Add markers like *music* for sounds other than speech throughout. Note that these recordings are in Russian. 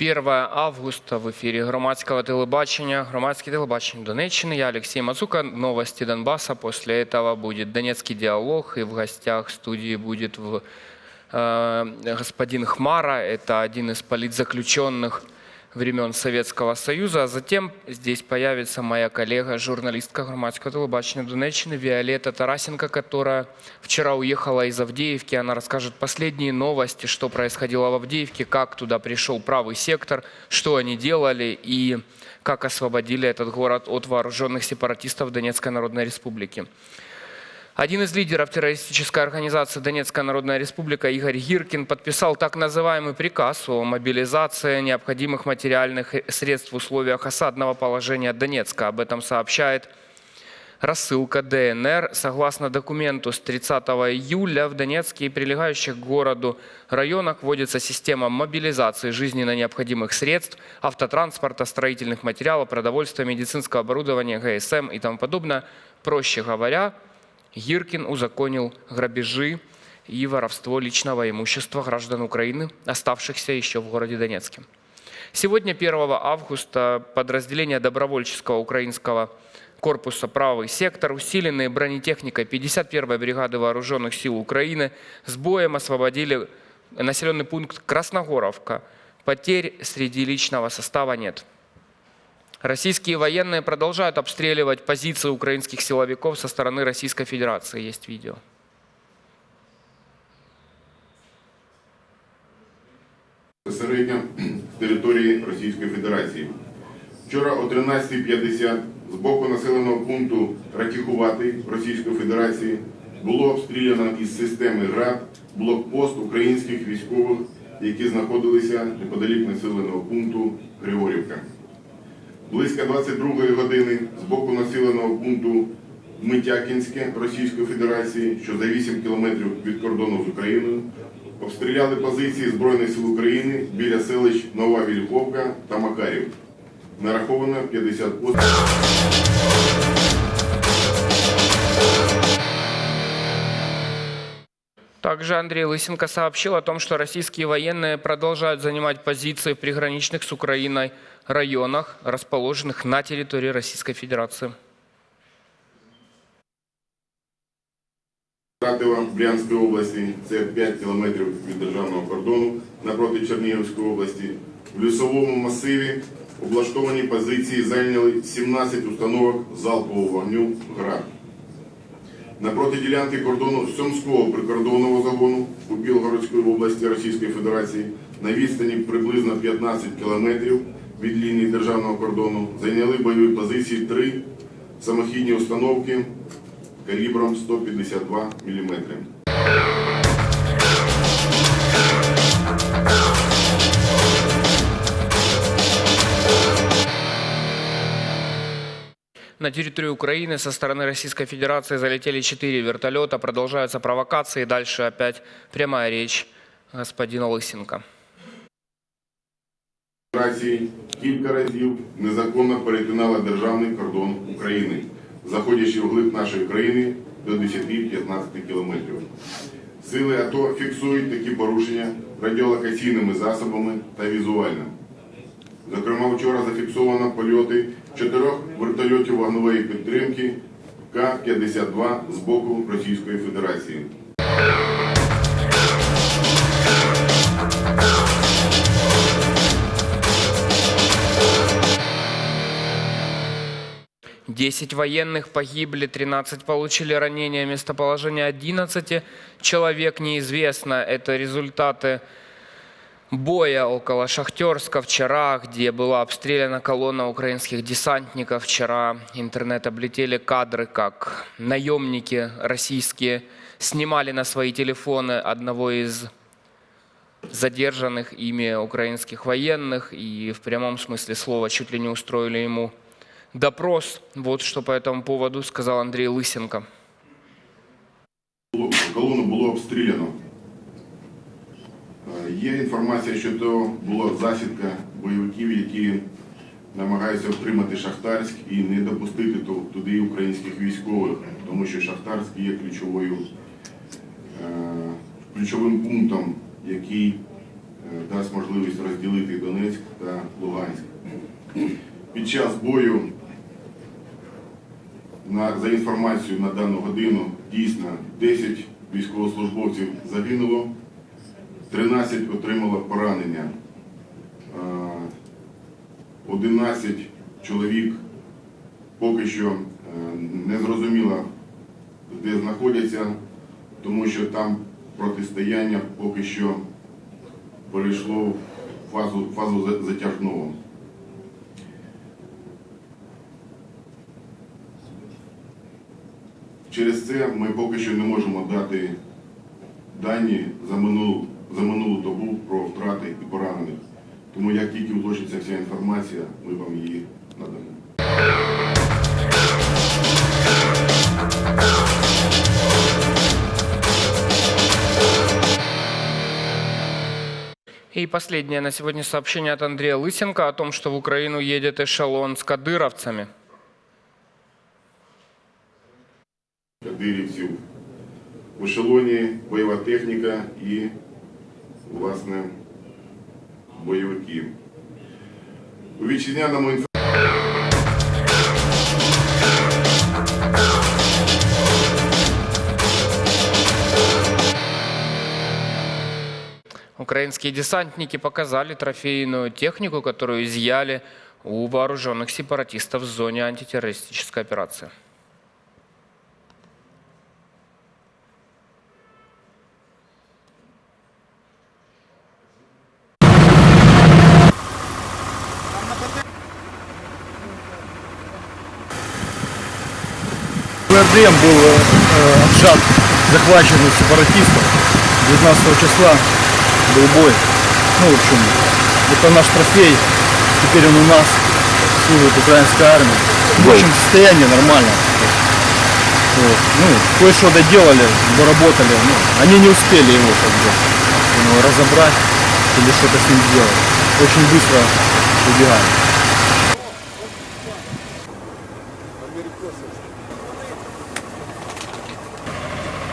1 августа в ефірі громадського телебачення, громадське телебачення Донеччины. Я Алексей Мацука. Новости Донбасса. После этого будет Донецкий диалог. И в гостях студии будет в- э, господин Хмара. Это один из политзаключенных времен Советского Союза. А затем здесь появится моя коллега, журналистка громадского телебачения Донеччины Виолетта Тарасенко, которая вчера уехала из Авдеевки. Она расскажет последние новости, что происходило в Авдеевке, как туда пришел правый сектор, что они делали и как освободили этот город от вооруженных сепаратистов Донецкой Народной Республики. Один из лидеров террористической организации Донецкая Народная Республика Игорь Гиркин подписал так называемый приказ о мобилизации необходимых материальных средств в условиях осадного положения Донецка. Об этом сообщает рассылка ДНР. Согласно документу, с 30 июля в Донецке и прилегающих к городу районах вводится система мобилизации жизненно необходимых средств, автотранспорта, строительных материалов, продовольствия, медицинского оборудования, ГСМ и тому подобное. Проще говоря, Гиркин узаконил грабежи и воровство личного имущества граждан Украины, оставшихся еще в городе Донецке. Сегодня, 1 августа, подразделения добровольческого украинского корпуса «Правый сектор», усиленные бронетехникой 51-й бригады вооруженных сил Украины, с боем освободили населенный пункт Красногоровка. Потерь среди личного состава нет. Российские военные продолжают обстреливать позиции украинских силовиков со стороны Российской Федерации. Есть видео. безпосередньо території Російської Федерації. Вчора о 13.50 з боку населеного пункту Ратіхувати Російської Федерації було обстріляно із системи ГРАД блокпост українських військових, які знаходилися неподалік населеного пункту Григорівка. Близько 22 години з боку населеного пункту Митякінське Російської Федерації, що за 8 кілометрів від кордону з Україною, обстріляли позиції Збройних сил України біля селищ Нова Вільховка та Макарів. Нараховано 50 пострілів. Также Андрей Лысенко сообщил о том, что российские военные продолжают занимать позиции в приграничных с Украиной районах, расположенных на территории Российской Федерации. Ратива Брянської області, це 5 кілометрів від державного кордону напроти Чернігівської області. В лісовому масиві облаштовані позиції зайняли 17 установок залпового вогню ГРАД. Напроти ділянки кордону Сьомського прикордонного загону у Білгородської області Російської Федерації на відстані приблизно 15 кілометрів від лінії державного кордону зайняли бойові позиції три самохідні установки калібром 152 мм. На территорию Украины со стороны Российской Федерации залетели четыре вертолета. Продолжаются провокации. Дальше опять прямая речь господина Лысенко. Федерації кілька разів незаконно перетинала державний кордон України, заходячи вглиб нашої країни до 10-15 кілометрів. Сили АТО фіксують такі порушення радіолокаційними засобами та візуально. Зокрема, вчора зафіксовано польоти чотирьох вертольотів вогнової підтримки К-52 з боку Російської Федерації. Десять военных погибли, 13 получили ранения. Местоположение 11 человек неизвестно. Это результаты боя около Шахтерска вчера, где была обстреляна колонна украинских десантников. Вчера интернет облетели кадры, как наемники российские снимали на свои телефоны одного из задержанных ими украинских военных и в прямом смысле слова чуть ли не устроили ему допрос. Вот что по этому поводу сказал Андрей Лысенко. Було обстріляно. Е, Є інформація, що то була засідка бойовиків, які намагаються втримати Шахтарськ і не допустити туди українських військових, тому що Шахтарськ є ключовою, е, ключовим пунктом, який дасть можливість розділити Донецьк та Луганськ. Під час бою, за інформацією на дану годину, дійсно 10 військовослужбовців загинуло, 13 отримало поранення, Е, 11 чоловік поки що е, не зрозуміло, де знаходяться, тому що там протистояння поки що перейшло в фазу, фазу затяжного. Через це ми поки що не можемо дати дані за минулу, за минулу добу про втрати і поранених. Тому як тільки уточниться вся інформація, ми вам її надамо. И последнее на сегодня сообщение от Андрея Лысенко о том, что в Украину едет эшелон с кадыровцами. кадирівців. В ешелоні бойова техніка і, власне, бойовики. У вітчизняному інф... Украинские десантники показали трофейную технику, которую изъяли у вооруженных сепаратистов в зоне антитеррористической операции. РДМ был э, отжат, захвачен у сепаратистов. 19 числа был бой. Ну, в общем, это наш трофей. Теперь он у нас служит украинская армия. В общем, состояние нормально. Вот. Ну, кое-что доделали, доработали. Ну, они не успели его как бы ну, разобрать или что-то с ним сделать. Очень быстро убегали.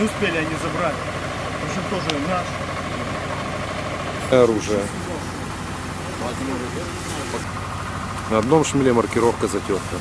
Не успели они забрать. В общем, тоже наш. оружие. На одном шмеле маркировка затерта.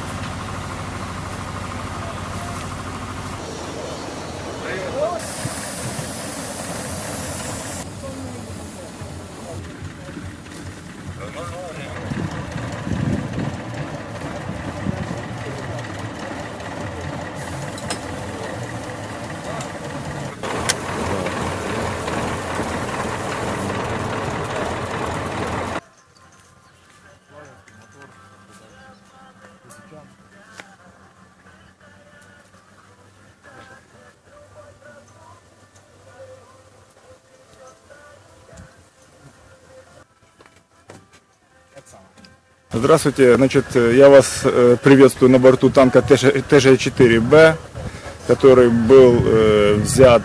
Здравствуйте, значит, э, я вас э, приветствую на борту танка ТЖ-4Б, который был э, взят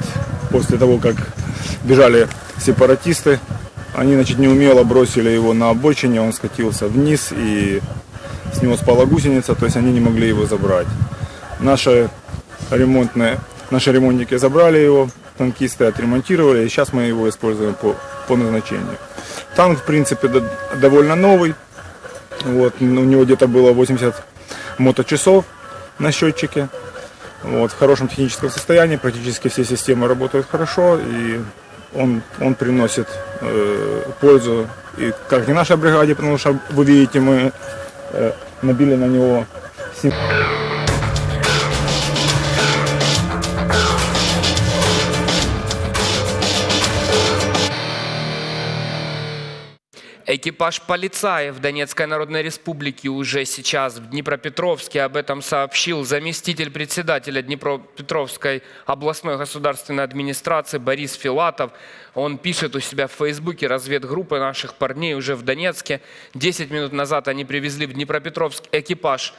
после того, как бежали сепаратисты. Они, значит, неумело бросили его на обочине, он скатился вниз и с него спала гусеница, то есть они не могли его забрать. Наши ремонтные, наши ремонтники забрали его, танкисты отремонтировали, и сейчас мы его используем по, по назначению. Танк, в принципе, до- довольно новый, вот, у него где-то было 80 моточасов на счетчике. Вот, в хорошем техническом состоянии, практически все системы работают хорошо, и он, он приносит э, пользу, и как не нашей бригаде, потому что вы видите, мы э, набили на него сем- Экипаж полицаев Донецкой Народной Республики уже сейчас в Днепропетровске. Об этом сообщил заместитель председателя Днепропетровской областной государственной администрации Борис Филатов. Он пишет у себя в Фейсбуке разведгруппы наших парней уже в Донецке. Десять минут назад они привезли в Днепропетровск экипаж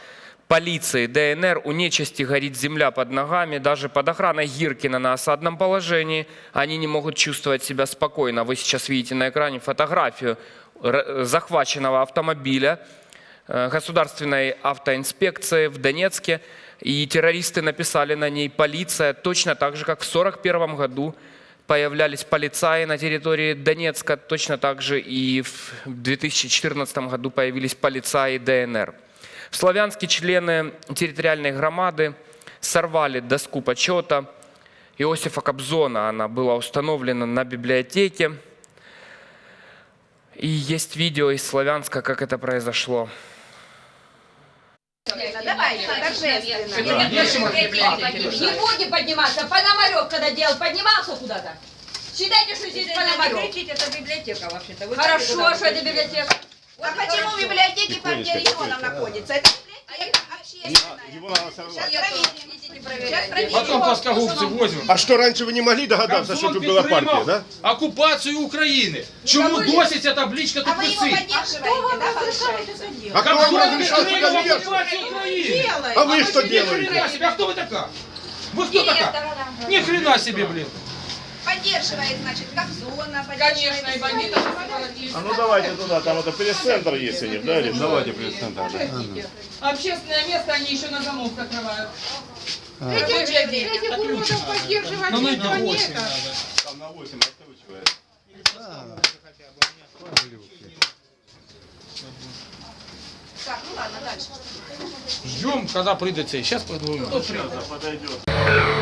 полиции ДНР у нечисти горит земля под ногами, даже под охраной Гиркина на осадном положении. Они не могут чувствовать себя спокойно. Вы сейчас видите на экране фотографию захваченного автомобиля э, государственной автоинспекции в Донецке. И террористы написали на ней «полиция», точно так же, как в 1941 году появлялись полицаи на территории Донецка, точно так же и в 2014 году появились полицаи ДНР. В Славянске члены территориальной громады сорвали доску почета Иосифа Кобзона. Она была установлена на библиотеке. И есть видео из Славянска, как это произошло. Не будем подниматься. Пономарев когда делал, поднимался куда-то. Считайте, что здесь Пономарев. Кричите, это библиотека вообще-то. Хорошо, что это библиотека. А почему в библиотеке партия регионов находится? Это библиотека общественная. Сейчас проверим. Идите проверять. Сейчас Потом проверим. плоскогубцы возьмем. А что, раньше вы не могли догадаться, что Кобзон тут была підтримав партия, да? Окупацію України. Чому досі ця табличка тут А вы его висить? поддерживаете, да, получается? А кто вам Кобзон разрешал сюда підтримав въехать? окупацію України. А вы что Ни делаете? хрена себе, а кто вы такая? Вы кто такая? Ни хрена себе, блин. Поддерживает, значит, Кобзона, Конечно, и бандитов. А ну давайте туда, там это пресс-центр есть у них, да? или- Давайте пресс-центр. Общественное место они еще на замок закрывают. Этих же этих уродов поддерживать Ну, ну, никто это нет. Там на 8 раскручивает. Так, ну ладно, дальше. Ждем, когда придет. Сейчас подумаем. Подойдет.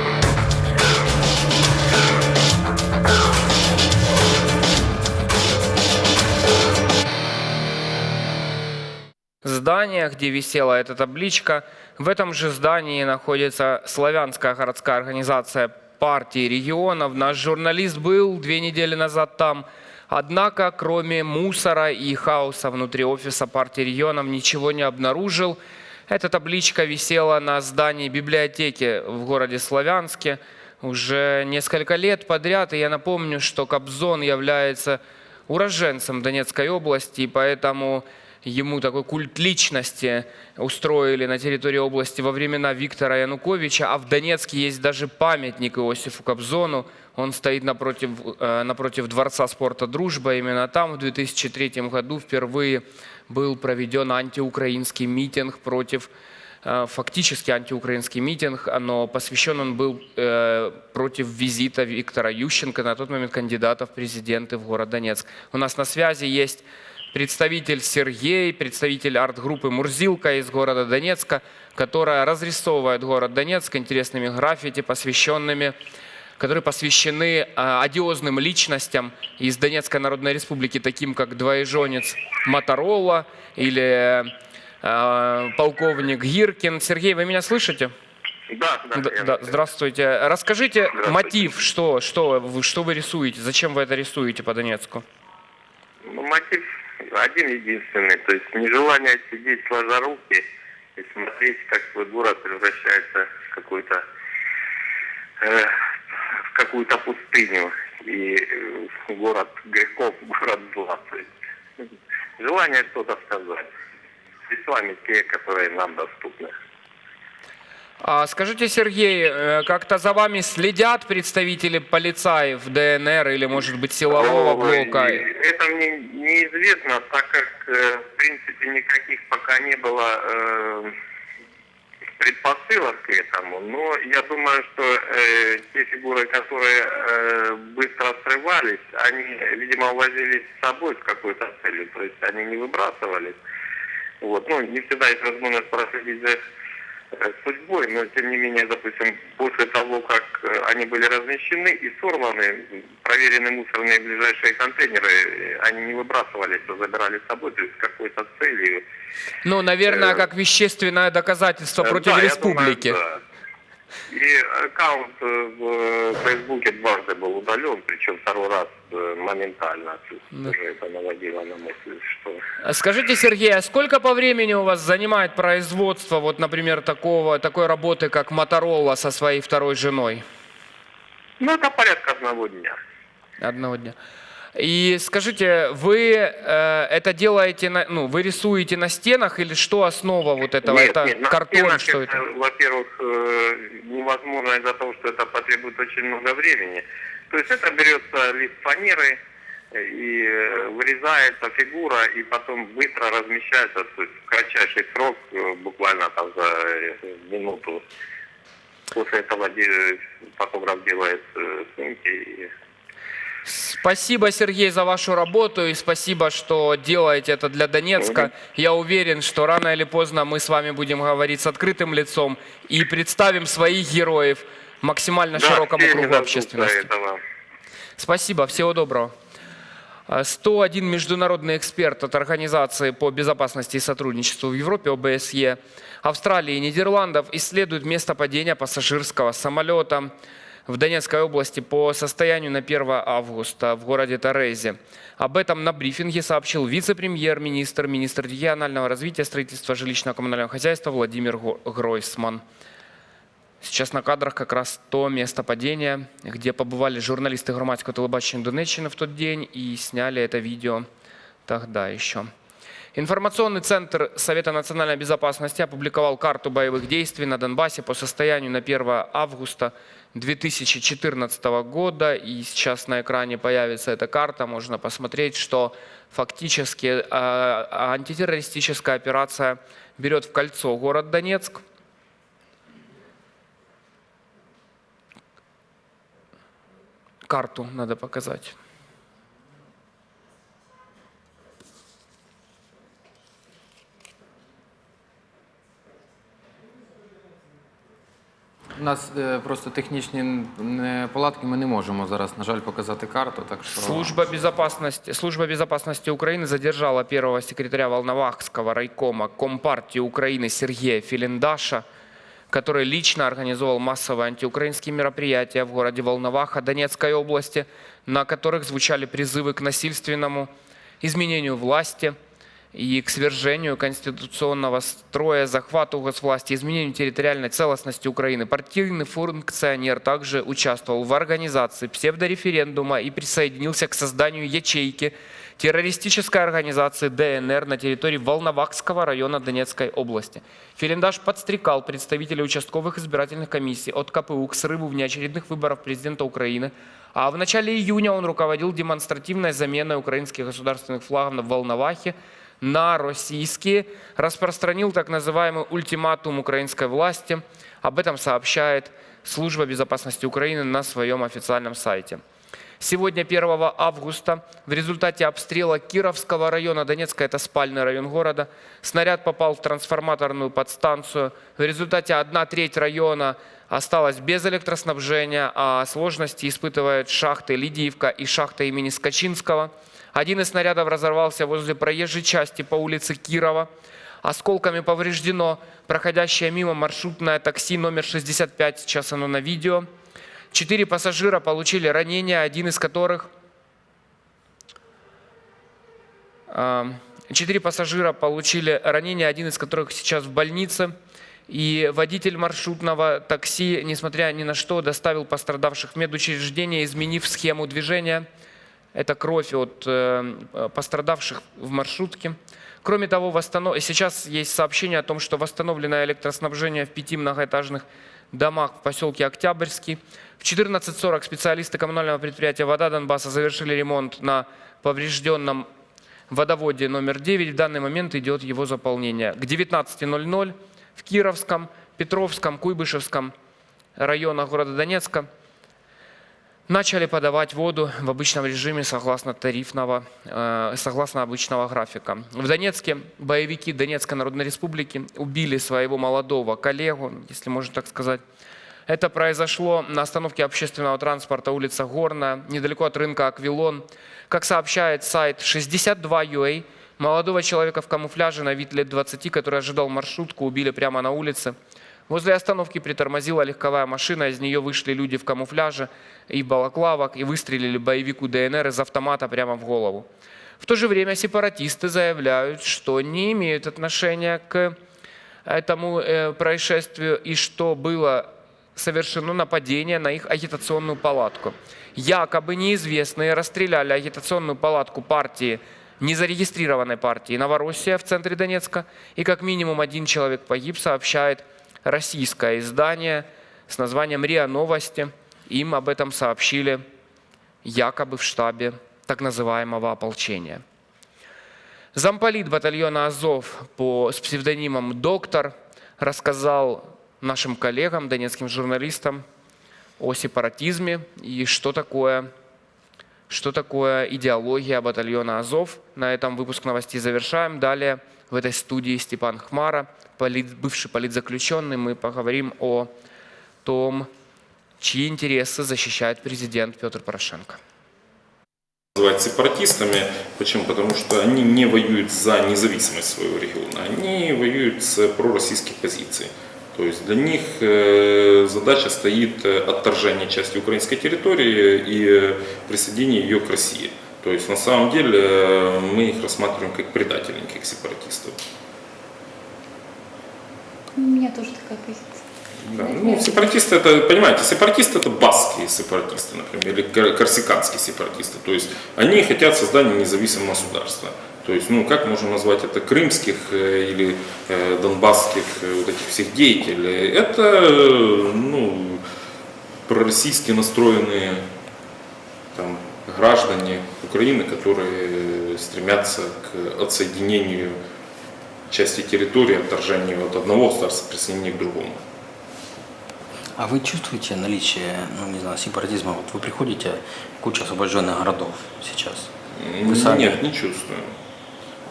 Здание, где висела эта табличка. В этом же здании находится Славянская городская организация партии регионов. Наш журналист был две недели назад там. Однако, кроме мусора и хаоса внутри офиса партии регионов, ничего не обнаружил. Эта табличка висела на здании библиотеки в городе Славянске уже несколько лет подряд. И я напомню, что Кобзон является уроженцем Донецкой области, и поэтому ему такой культ личности устроили на территории области во времена Виктора Януковича, а в Донецке есть даже памятник Иосифу Кобзону. Он стоит напротив, э, напротив Дворца спорта «Дружба». Именно там в 2003 году впервые был проведен антиукраинский митинг против э, фактически антиукраинский митинг, но посвящен он был э, против визита Виктора Ющенко, на тот момент кандидата в президенты в город Донецк. У нас на связи есть представитель Сергей, представитель арт-группы «Мурзилка» из города Донецка, которая разрисовывает город Донецк интересными граффити, посвященными которые посвящены э, одиозным личностям из Донецкой Народной Республики, таким как двоеженец Моторола или э, полковник Гиркин. Сергей, вы меня слышите? Да, да. Да, здравствуйте. Расскажите Здравствуйте. мотив, что, что, что вы рисуете, зачем вы это рисуете по Донецку? Ну, мотив один единственный, то есть нежелание сидеть сложа руки и смотреть, как свой город превращается в какой-то э, в какую-то пустыню и э, город грехов, *laughs* город зла. То есть желание что-то сказать. Средствами те, которые нам доступны. А скажите, Сергей, э, как-то за вами следят представители полицаев ДНР или, может быть, силового Ой, блока? Это мне неизвестно, так как, э, в принципе, никаких пока не было э, предпосылок к этому. Но я думаю, что э, те фигуры, которые э, быстро срывались, они, видимо, увозились с собой с какой-то целью. То есть они не выбрасывались. Вот. Ну, не всегда есть возможность проследить за э, судьбой, но тем не менее, допустим, после того, как э, они были размещены и сорваны, проверены мусорные ближайшие контейнеры, э, они не выбрасывались, а забирали с собой, то есть с какой-то целью. Ну, наверное, Э, как вещественное доказательство Э, против да, я республики. думаю, да. И аккаунт э, в Фейсбуке дважды был удален, причем второй раз э, моментально. Да. уже это наводило на мысль, что А Скажите, Сергей, а сколько по времени у вас занимает производство, вот, например, такого, такой работы, как Моторола со своей второй женой? ну, это порядка одного дня. Одного дня. И скажите, вы э, это делаете, на, ну, вы рисуете на стенах или что основа вот этого? Нет, это нет, на картон, стенах что это? Во-первых, э, невозможно из-за того, что это потребует очень много времени. То есть это берется лист фанеры э, и э, вырезается фигура, и потом быстро размещается, то есть в кратчайший срок, э, буквально там за минуту. После этого фотограф делает снимки и Спасибо, Сергей, за вашу работу и спасибо, что делаете это для Донецка. Я уверен, что рано или поздно мы с вами будем говорить с открытым лицом и представим своих героев максимально Да, широкому кругу общественности. Спасибо, всего доброго. А, 101 международный эксперт от Организации по безопасности и сотрудничеству в Европе, ОБСЕ, Австралии и Нидерландов исследуют место падения пассажирского самолета в Донецкой области по состоянию на 1 августа в городе Торрезе. Об этом на брифинге сообщил вице-премьер-министр, министр регионального развития, строительства жилищно-коммунального хозяйства Владимир Гройсман. Сейчас на кадрах как раз то место падения, где побывали журналисты громадського телебачення Донеччини в тот день и сняли это видео тогда еще. Информационный центр Совета национальной безопасности опубликовал карту боевых действий на Донбассе по состоянию на 1 августа 2014 года. И сейчас на экране появится эта карта. Можно посмотреть, что фактически э, антитеррористическая операция берет в кольцо город Донецк. Карту надо показать. У нас е, просто технічні неполадки, ми не можемо зараз, на жаль, показати карту. Так що Служба безопасности, Служба безопасности Украины задержала первого секретаря Волновахского райкома Компартии Украины Сергея Филиндаша, который лично организовал массовые антиукраинские мероприятия в городе Волноваха Донецкой области, на которых звучали призывы к насильственному изменению власти и к свержению конституционного строя, захвату госвласти, изменению территориальной целостности Украины. Партийный функционер также участвовал в организации псевдореферендума и присоединился к созданию ячейки террористической организации ДНР на территории Волновахского района Донецкой области. Филиндаш подстрекал представителей участковых избирательных комиссий от КПУ к срыву внеочередных выборов президента Украины, а в начале июня он руководил демонстративной заменой украинских государственных флагов в Волновахе на российские, распространил так называемый ультиматум украинской власти. Об этом сообщает Служба безопасности Украины на своем официальном сайте. Сегодня, 1 августа, в результате обстрела Кировского района, Донецка, это спальный район города, снаряд попал в трансформаторную подстанцию. В результате одна треть района осталась без электроснабжения, а сложности испытывают шахты Лидиевка и шахта имени Скачинского. Один из снарядов разорвался возле проезжей части по улице Кирова. Осколками повреждено проходящее мимо маршрутное такси номер 65, сейчас оно на видео. Четыре пассажира получили ранения, один из которых... а, Четыре пассажира получили ранения, один из которых сейчас в больнице. И водитель маршрутного такси, несмотря ни на что, доставил пострадавших в медучреждение, изменив схему движения. Это кровь от э, пострадавших в маршрутке. Кроме того, восстанов- сейчас есть сообщение о том, что восстановлено электроснабжение в пяти многоэтажных домах в поселке Октябрьский. В 14.40 специалисты коммунального предприятия «Вода Донбасса» завершили ремонт на поврежденном водоводе номер 9. В данный момент идет его заполнение. К 19.00 в Кировском, Петровском, Куйбышевском районах города Донецка начали подавать воду в обычном режиме согласно тарифного, э, согласно обычного графика. В Донецке боевики Донецкой Народной Республики убили своего молодого коллегу, если можно так сказать. Это произошло на остановке общественного транспорта улица Горная, недалеко от рынка Аквилон. Как сообщает сайт 62UA, молодого человека в камуфляже на вид лет 20, который ожидал маршрутку, убили прямо на улице. Возле остановки притормозила легковая машина, из нее вышли люди в камуфляже и балаклавах и выстрелили боевику ДНР из автомата прямо в голову. В то же время сепаратисты заявляют, что не имеют отношения к этому э, происшествию и что было совершено нападение на их агитационную палатку. Якобы неизвестные расстреляли агитационную палатку партии, незарегистрированной партии «Новороссия» в центре Донецка, и как минимум один человек погиб, сообщает российское издание с названием РИА Новости. Им об этом сообщили якобы в штабе так называемого ополчения. Замполит батальона «Азов» по, с псевдонимом «Доктор» рассказал нашим коллегам, донецким журналистам, о сепаратизме и что такое, что такое идеология батальона «Азов». На этом выпуск новостей завершаем. Далее в этой студии Степан Хмара, полит- бывший политзаключенный. Мы поговорим о том, чьи интересы защищает президент Петр Порошенко. называть сепаратистами. Почему? Потому что они не воюют за независимость своего региона, они воюют с пророссийских позиций. То есть для них э, задача стоит э, отторжение части украинской территории и э, присоединение ее к России. То есть на самом деле э, мы их рассматриваем как предателей, как сепаратистов. У меня тоже такая позиция. Да, ну, сепаратисты это, понимаете, сепаратисты это баскские сепаратисты, например, или кор- корсиканские сепаратисты. То есть они хотят создания независимого государства. То есть, ну, как можно назвать это крымских э, или э, донбасских э, вот этих всех деятелей? Это, ну, пророссийски настроенные там, граждане Украины, которые стремятся к отсоединению части территории, отторжению от одного государства, присоединению к другому. А вы чувствуете наличие, ну не знаю, сепаратизма? Вот вы приходите в кучу освобожденных городов сейчас. Вы сами- Нет, не чувствуем.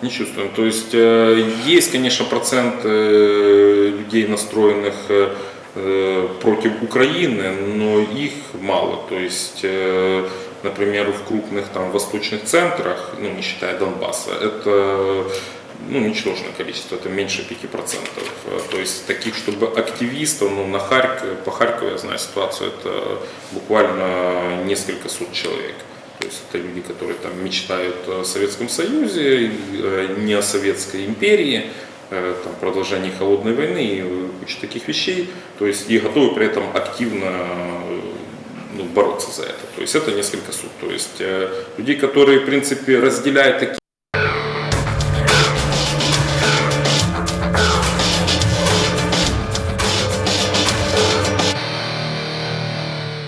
Не чувствуем. То есть э, есть, конечно, процент э, людей, настроенных э, против Украины, но их мало. То есть, например, в крупных там восточных центрах, ну не считая Донбасса, это ну, ничтожное количество, это меньше 5%. Э, То есть таких, чтобы активистов, ну, на Харькове, по Харькову я знаю ситуацию, это буквально несколько сот человек. То есть это люди, которые там мечтают о Советском Союзе, э, не о Советской империи, э, там, продолжении холодной войны и куча таких вещей. То есть и готовы при этом активно ну, бороться за это. То есть это несколько сот. То есть э, людей, которые, в принципе, разделяют такие